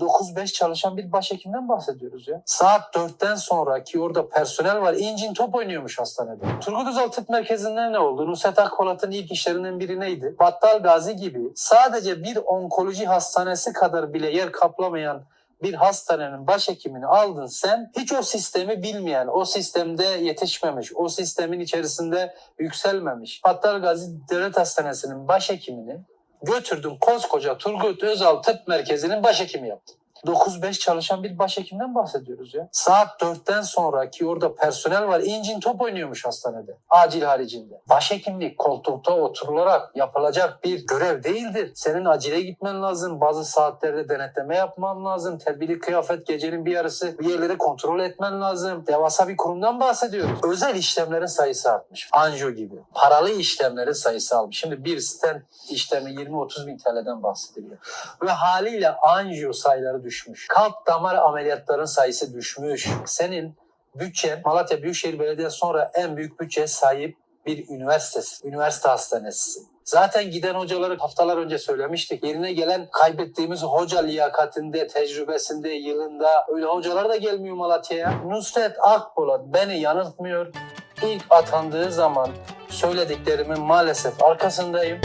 9-5 çalışan bir başhekimden bahsediyoruz ya. Saat 4'ten sonra ki orada personel var. incin top oynuyormuş hastanede. Turgut Özal Tıp Merkezi'nde ne oldu? Nusret Akpolat'ın ilk işlerinden biri neydi? Battal Gazi gibi sadece bir onkoloji hastanesi kadar bile yer kaplamayan bir hastanenin başhekimini aldın sen hiç o sistemi bilmeyen, o sistemde yetişmemiş, o sistemin içerisinde yükselmemiş. Battal Gazi Devlet Hastanesi'nin başhekimini götürdün koskoca Turgut Özal Tıp Merkezi'nin başhekimi yaptın. 9-5 çalışan bir başhekimden bahsediyoruz ya. Saat 4'ten sonra ki orada personel var. incin top oynuyormuş hastanede. Acil haricinde. Başhekimlik koltukta oturularak yapılacak bir görev değildir. Senin acile gitmen lazım. Bazı saatlerde denetleme yapman lazım. Tedbirli kıyafet gecenin bir yarısı bir yerleri kontrol etmen lazım. Devasa bir kurumdan bahsediyoruz. Özel işlemlerin sayısı artmış. Anjo gibi. Paralı işlemlerin sayısı almış. Şimdi bir stent işlemi 20-30 bin TL'den bahsediliyor. Ve haliyle anjiyo sayıları düşmüş. Kalp damar ameliyatların sayısı düşmüş. Senin bütçen Malatya Büyükşehir Belediyesi sonra en büyük bütçeye sahip bir üniversitesi. Üniversite hastanesi. Zaten giden hocaları haftalar önce söylemiştik. Yerine gelen kaybettiğimiz hoca liyakatinde, tecrübesinde, yılında öyle hocalar da gelmiyor Malatya'ya. Nusret Akpolat beni yanıltmıyor. İlk atandığı zaman söylediklerimin maalesef arkasındayım.